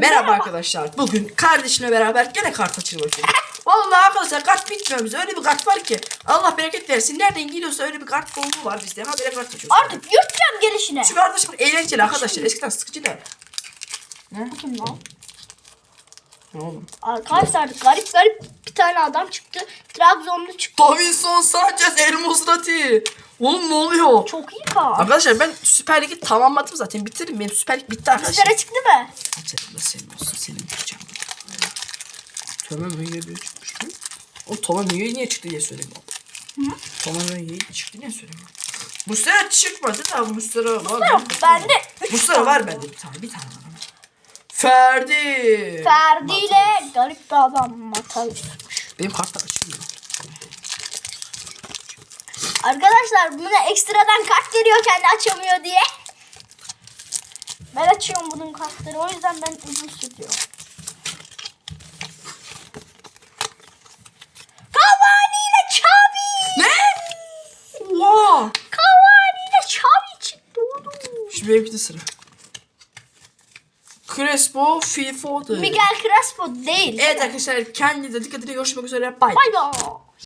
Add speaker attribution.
Speaker 1: Merhaba arkadaşlar. Bugün kardeşimle beraber gene kart açılımı yapıyoruz. Vallahi arkadaşlar kart bitmiyor bize. Öyle bir kart var ki. Allah bereket versin. Nereden geliyorsa öyle bir kart bolluğu var bizde. Ha böyle kart açıyoruz.
Speaker 2: Artık yürüteceğim gelişine.
Speaker 1: Şu kardeşim eğlenceli arkadaşlar. Eskiden sıkıcı da. Ne?
Speaker 2: Kim lan?
Speaker 1: Ne oğlum?
Speaker 2: Arkadaşlar garip garip bir tane adam çıktı. Trabzonlu çıktı.
Speaker 1: Davinson Sanchez El Musrati. Oğlum ne oluyor?
Speaker 2: Çok iyi kart.
Speaker 1: Arkadaşlar ben Süper Lig'i tamamladım zaten. Bitirdim. Benim Süper Lig bitti arkadaşlar.
Speaker 2: Bizlere çıktı mı?
Speaker 1: Senin de senin olsun. Senin tutacağım. Toma Möy'e bir çıkmış mı? O Toma Möy'e niye çıktı diye söyleyeyim. Toma Möy'e çıktı diye söyleyeyim. Mustera çıkmadı da Mustera var.
Speaker 2: Yok bende.
Speaker 1: Mustera var bende bir tane. Bir tane var. Ferdi.
Speaker 2: Ferdi ile garip bir adam Mataus.
Speaker 1: Benim kartlar açılmıyor.
Speaker 2: Arkadaşlar buna ekstradan kart geliyor kendi açamıyor diye. Ben açıyorum bunun kartları o yüzden ben uzun sürüyor. Cavani ile Xavi.
Speaker 1: Ne? Oha.
Speaker 2: Cavani ile Xavi çıktı oğlum.
Speaker 1: Şimdi benimki de sıra. Crespo, Phil Foden.
Speaker 2: Miguel Crespo değil.
Speaker 1: Evet arkadaşlar kendinize dikkat edin. Görüşmek üzere. Bye.
Speaker 2: Bay bay.